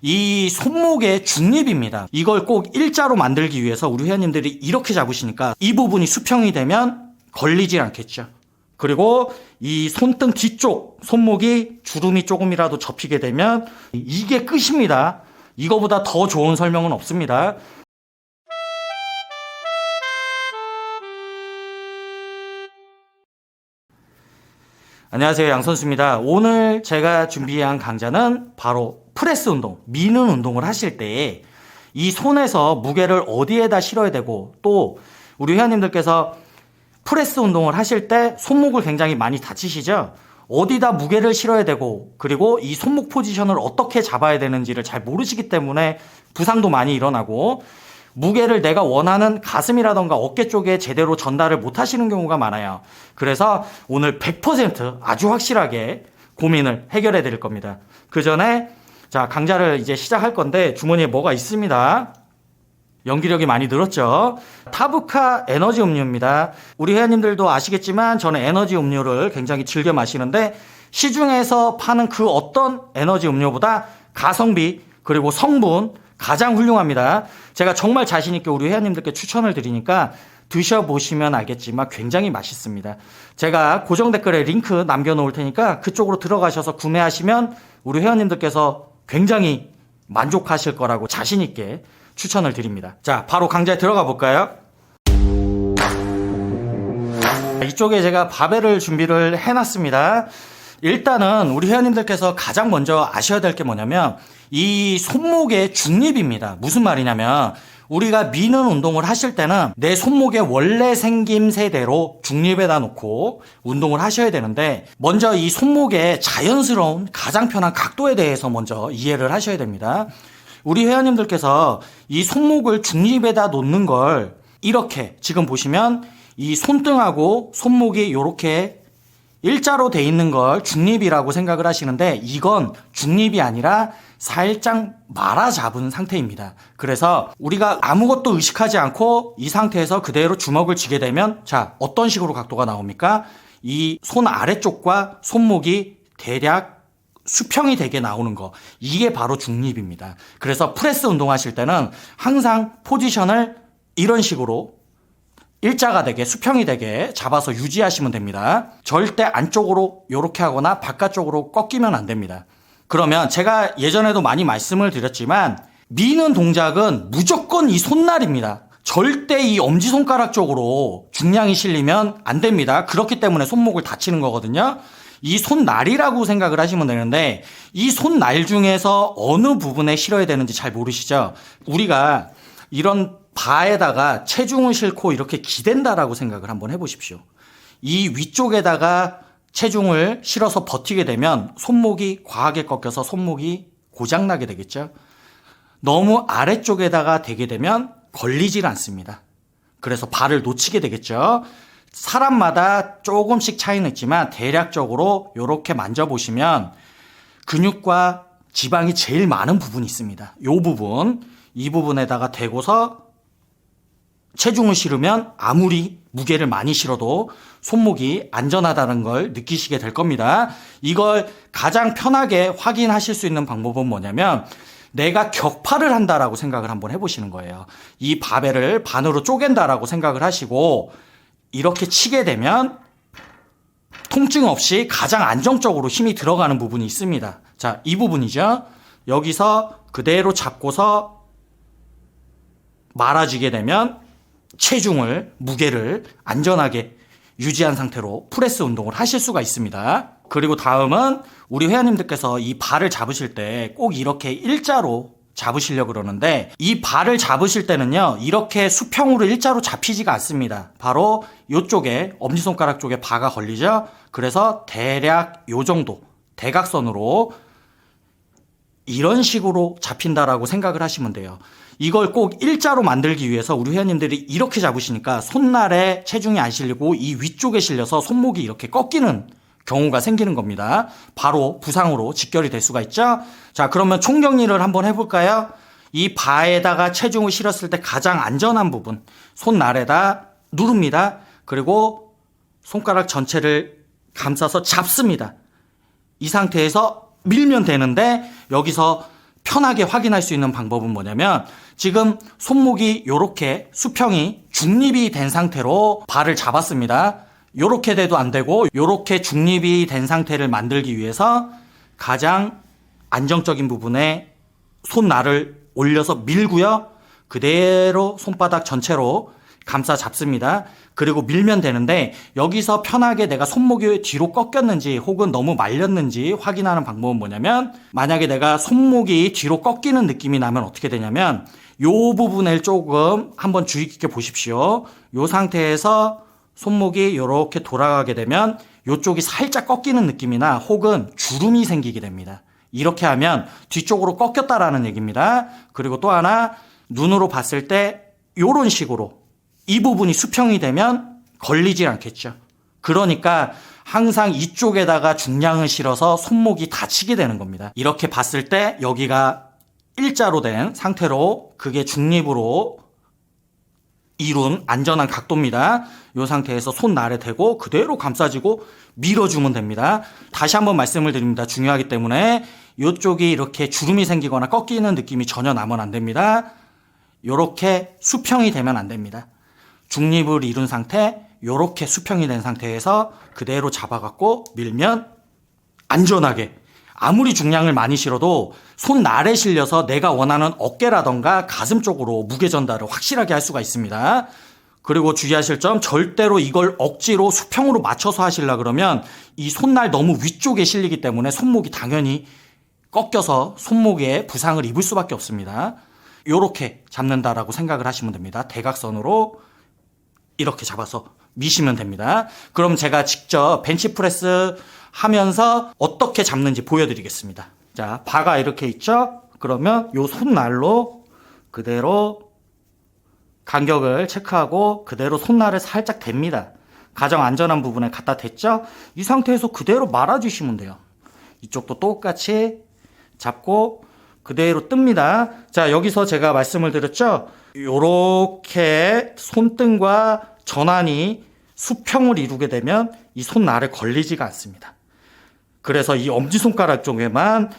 이 손목의 중립입니다. 이걸 꼭 일자로 만들기 위해서 우리 회원님들이 이렇게 잡으시니까 이 부분이 수평이 되면 걸리지 않겠죠. 그리고 이 손등 뒤쪽 손목이 주름이 조금이라도 접히게 되면 이게 끝입니다. 이거보다 더 좋은 설명은 없습니다. 안녕하세요. 양선수입니다. 오늘 제가 준비한 강좌는 바로 프레스 운동, 미는 운동을 하실 때 이 손에서 무게를 어디에다 실어야 되고 또 우리 회원님들께서 프레스 운동을 하실 때 손목을 굉장히 많이 다치시죠? 어디다 무게를 실어야 되고 그리고 이 손목 포지션을 어떻게 잡아야 되는지를 잘 모르시기 때문에 부상도 많이 일어나고 무게를 내가 원하는 가슴이라던가 어깨 쪽에 제대로 전달을 못 하시는 경우가 많아요. 그래서 오늘 100% 아주 확실하게 고민을 해결해 드릴 겁니다. 그 전에 자, 강좌를 이제 시작할 건데 주머니에 뭐가 있습니다. 연기력이 많이 늘었죠. 타부카 에너지 음료입니다. 우리 회원님들도 아시겠지만 저는 에너지 음료를 굉장히 즐겨 마시는데 시중에서 파는 그 어떤 에너지 음료보다 가성비 그리고 성분 가장 훌륭합니다. 제가 정말 자신 있게 우리 회원님들께 추천을 드리니까 드셔보시면 알겠지만 굉장히 맛있습니다. 제가 고정 댓글에 링크 남겨놓을 테니까 그쪽으로 들어가셔서 구매하시면 우리 회원님들께서 굉장히 만족하실 거라고 자신 있게 추천을 드립니다. 자, 바로 강좌에 들어가 볼까요? 이쪽에 제가 바벨을 준비를 해놨습니다. 일단은 우리 회원님들께서 가장 먼저 아셔야 될 게 뭐냐면 이 손목의 중립입니다. 무슨 말이냐면 우리가 미는 운동을 하실 때는 내 손목의 원래 생김새대로 중립에다 놓고 운동을 하셔야 되는데 먼저 이 손목의 자연스러운 가장 편한 각도에 대해서 먼저 이해를 하셔야 됩니다. 우리 회원님들께서 이 손목을 중립에다 놓는 걸 이렇게 지금 보시면 이 손등하고 손목이 이렇게 일자로 돼 있는 걸 중립이라고 생각을 하시는데 이건 중립이 아니라 살짝 말아 잡은 상태입니다. 그래서 우리가 아무것도 의식하지 않고 이 상태에서 그대로 주먹을 쥐게 되면 자, 어떤 식으로 각도가 나옵니까? 이 손 아래쪽과 손목이 대략 수평이 되게 나오는 거. 이게 바로 중립입니다. 그래서 프레스 운동하실 때는 항상 포지션을 이런 식으로 일자가 되게 수평이 되게 잡아서 유지하시면 됩니다. 절대 안쪽으로 이렇게 하거나 바깥쪽으로 꺾이면 안 됩니다. 그러면 제가 예전에도 많이 말씀을 드렸지만 미는 동작은 무조건 이 손날입니다. 절대 이 엄지손가락 쪽으로 중량이 실리면 안 됩니다. 그렇기 때문에 손목을 다치는 거거든요. 이 손날이라고 생각을 하시면 되는데 이 손날 중에서 어느 부분에 실어야 되는지 잘 모르시죠? 우리가 이런 바에다가 체중을 싣고 이렇게 기댄다라고 생각을 한번 해보십시오. 이 위쪽에다가 체중을 실어서 버티게 되면 손목이 과하게 꺾여서 손목이 고장나게 되겠죠. 너무 아래쪽에다가 대게 되면 걸리질 않습니다. 그래서 발을 놓치게 되겠죠. 사람마다 조금씩 차이는 있지만 대략적으로 이렇게 만져보시면 근육과 지방이 제일 많은 부분이 있습니다. 이 부분, 이 부분에다가 대고서 체중을 실으면 아무리 무게를 많이 실어도 손목이 안전하다는 걸 느끼시게 될 겁니다. 이걸 가장 편하게 확인하실 수 있는 방법은 뭐냐면 내가 격파를 한다라고 생각을 한번 해보시는 거예요. 이 바벨을 반으로 쪼갠다라고 생각을 하시고 이렇게 치게 되면 통증 없이 가장 안정적으로 힘이 들어가는 부분이 있습니다. 자, 이 부분이죠. 여기서 그대로 잡고서 말아지게 되면 체중을, 무게를 안전하게 유지한 상태로 프레스 운동을 하실 수가 있습니다. 그리고 다음은 우리 회원님들께서 이 발을 잡으실 때 꼭 이렇게 일자로 잡으시려고 그러는데 이 발을 잡으실 때는요 이렇게 수평으로 일자로 잡히지가 않습니다 바로 이쪽에 엄지손가락 쪽에 바가 걸리죠 그래서 대략 요 정도 대각선으로 이런 식으로 잡힌다라고 생각을 하시면 돼요. 이걸 꼭 일자로 만들기 위해서 우리 회원님들이 이렇게 잡으시니까 손날에 체중이 안 실리고 이 위쪽에 실려서 손목이 이렇게 꺾이는 경우가 생기는 겁니다. 바로 부상으로 직결이 될 수가 있죠. 자, 그러면 총정리를 한번 해볼까요? 이 바에다가 체중을 실었을 때 가장 안전한 부분, 손날에다 누릅니다. 그리고 손가락 전체를 감싸서 잡습니다. 이 상태에서 밀면 되는데 여기서 편하게 확인할 수 있는 방법은 뭐냐면 지금 손목이 요렇게 수평이 중립이 된 상태로 발을 잡았습니다. 요렇게 돼도 안 되고 요렇게 중립이 된 상태를 만들기 위해서 가장 안정적인 부분에 손날을 올려서 밀고요. 그대로 손바닥 전체로 감싸 잡습니다. 그리고 밀면 되는데 여기서 편하게 내가 손목이 뒤로 꺾였는지 혹은 너무 말렸는지 확인하는 방법은 뭐냐면 만약에 내가 손목이 뒤로 꺾이는 느낌이 나면 어떻게 되냐면 요 부분을 조금 한번 주의 깊게 보십시오. 요 상태에서 손목이 이렇게 돌아가게 되면 요쪽이 살짝 꺾이는 느낌이나 혹은 주름이 생기게 됩니다. 이렇게 하면 뒤쪽으로 꺾였다라는 얘기입니다. 그리고 또 하나 눈으로 봤을 때 요런 식으로 이 부분이 수평이 되면 걸리지 않겠죠. 그러니까 항상 이쪽에다가 중량을 실어서 손목이 다치게 되는 겁니다. 이렇게 봤을 때 여기가 일자로 된 상태로 그게 중립으로 이룬 안전한 각도입니다. 이 상태에서 손 날에 대고 그대로 감싸지고 밀어주면 됩니다. 다시 한번 말씀을 드립니다. 중요하기 때문에 이쪽이 이렇게 주름이 생기거나 꺾이는 느낌이 전혀 나면 안 됩니다. 이렇게 수평이 되면 안 됩니다. 중립을 이룬 상태, 이렇게 수평이 된 상태에서 그대로 잡아갖고 밀면 안전하게 아무리 중량을 많이 실어도 손 날에 실려서 내가 원하는 어깨라던가 가슴 쪽으로 무게 전달을 확실하게 할 수가 있습니다. 그리고 주의하실 점 절대로 이걸 억지로 수평으로 맞춰서 하시려 그러면 이 손날 너무 위쪽에 실리기 때문에 손목이 당연히 꺾여서 손목에 부상을 입을 수밖에 없습니다. 이렇게 잡는다라고 생각을 하시면 됩니다. 대각선으로 이렇게 잡아서 미시면 됩니다. 그럼 제가 직접 벤치프레스 하면서 어떻게 잡는지 보여드리겠습니다. 자, 바가 이렇게 있죠? 그러면 요 손날로 그대로 간격을 체크하고 그대로 손날을 살짝 댑니다. 가장 안전한 부분에 갖다 댔죠? 이 상태에서 그대로 말아주시면 돼요. 이쪽도 똑같이 잡고 그대로 뜹니다. 자, 여기서 제가 말씀을 드렸죠? 요렇게 손등과 전환이 수평을 이루게 되면 이 손날에 걸리지가 않습니다. 그래서 이 엄지손가락 쪽에만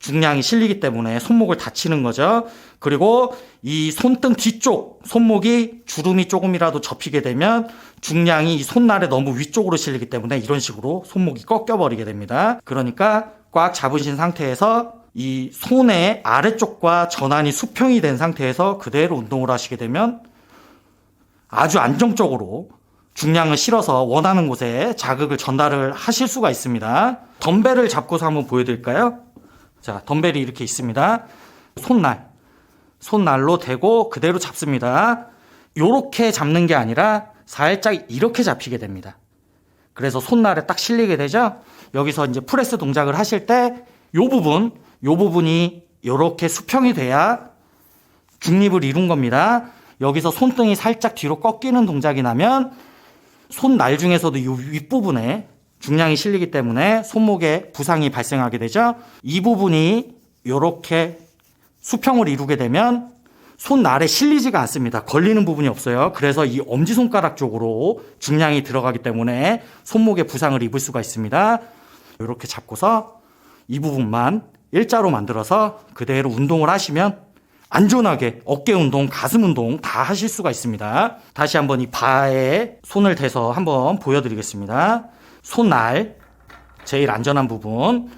중량이 실리기 때문에 손목을 다치는 거죠. 그리고 이 손등 뒤쪽 손목이 주름이 조금이라도 접히게 되면 중량이 이 손날에 너무 위쪽으로 실리기 때문에 이런 식으로 손목이 꺾여버리게 됩니다. 그러니까 꽉 잡으신 상태에서 이 손의 아래쪽과 전환이 수평이 된 상태에서 그대로 운동을 하시게 되면 아주 안정적으로 중량을 실어서 원하는 곳에 자극을 전달을 하실 수가 있습니다. 덤벨을 잡고서 한번 보여드릴까요? 자, 덤벨이 이렇게 있습니다. 손날. 손날로 대고 그대로 잡습니다. 요렇게 잡는 게 아니라 살짝 이렇게 잡히게 됩니다. 그래서 손날에 딱 실리게 되죠? 여기서 이제 프레스 동작을 하실 때 요 부분, 요 부분이 요렇게 수평이 돼야 중립을 이룬 겁니다. 여기서 손등이 살짝 뒤로 꺾이는 동작이 나면 손날 중에서도 이 윗부분에 중량이 실리기 때문에 손목에 부상이 발생하게 되죠. 이 부분이 이렇게 수평을 이루게 되면 손날에 실리지가 않습니다. 걸리는 부분이 없어요. 그래서 이 엄지손가락 쪽으로 중량이 들어가기 때문에 손목에 부상을 입을 수가 있습니다. 이렇게 잡고서 이 부분만 일자로 만들어서 그대로 운동을 하시면 안전하게 어깨 운동, 가슴 운동 다 하실 수가 있습니다. 다시 한번 이 바에 손을 대서 한번 보여드리겠습니다. 손날, 제일 안전한 부분,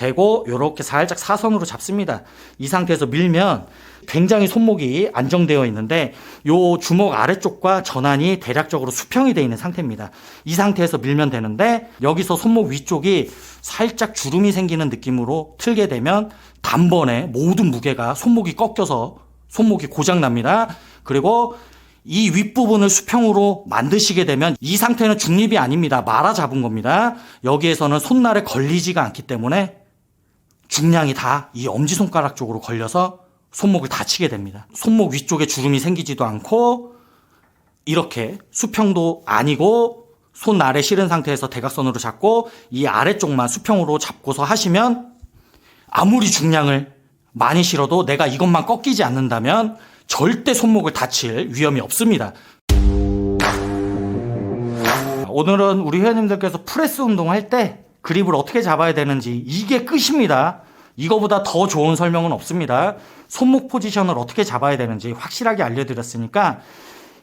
대고 이렇게 살짝 사선으로 잡습니다. 이 상태에서 밀면 굉장히 손목이 안정되어 있는데 요 주먹 아래쪽과 전환이 대략적으로 수평이 되어 있는 상태입니다. 이 상태에서 밀면 되는데 여기서 손목 위쪽이 살짝 주름이 생기는 느낌으로 틀게 되면 단번에 모든 무게가 손목이 꺾여서 손목이 고장 납니다. 그리고 이 윗부분을 수평으로 만드시게 되면 이 상태는 중립이 아닙니다. 말아 잡은 겁니다. 여기에서는 손날에 걸리지가 않기 때문에 중량이 다 이 엄지손가락 쪽으로 걸려서 손목을 다치게 됩니다. 손목 위쪽에 주름이 생기지도 않고 이렇게 수평도 아니고 손 아래 실은 상태에서 대각선으로 잡고 이 아래쪽만 수평으로 잡고서 하시면 아무리 중량을 많이 실어도 내가 이것만 꺾이지 않는다면 절대 손목을 다칠 위험이 없습니다. 오늘은 우리 회원님들께서 프레스 운동할 때 그립을 어떻게 잡아야 되는지 이게 끝입니다. 이거보다 더 좋은 설명은 없습니다. 손목 포지션을 어떻게 잡아야 되는지 확실하게 알려드렸으니까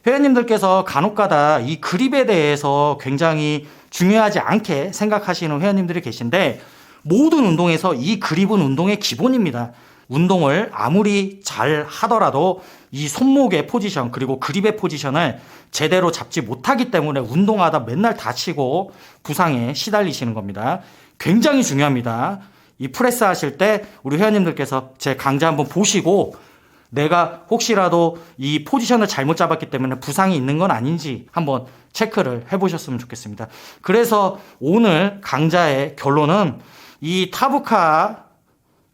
회원님들께서 간혹가다 이 그립에 대해서 굉장히 중요하지 않게 생각하시는 회원님들이 계신데 모든 운동에서 이 그립은 운동의 기본입니다. 운동을 아무리 잘 하더라도 이 손목의 포지션 그리고 그립의 포지션을 제대로 잡지 못하기 때문에 운동하다 맨날 다치고 부상에 시달리시는 겁니다. 굉장히 중요합니다. 이 프레스 하실 때 우리 회원님들께서 제 강좌 한번 보시고 내가 혹시라도 이 포지션을 잘못 잡았기 때문에 부상이 있는 건 아닌지 한번 체크를 해보셨으면 좋겠습니다. 그래서 오늘 강좌의 결론은 이 타부카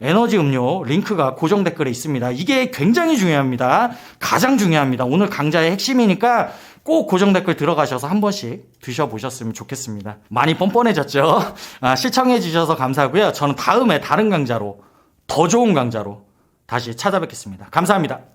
에너지 음료 링크가 고정 댓글에 있습니다. 이게 굉장히 중요합니다. 가장 중요합니다. 오늘 강좌의 핵심이니까 꼭 고정 댓글 들어가셔서 한 번씩 드셔보셨으면 좋겠습니다. 많이 뻔뻔해졌죠? 아, 시청해 주셔서 감사하고요. 저는 다음에 다른 강좌로 더 좋은 강좌로 다시 찾아뵙겠습니다. 감사합니다.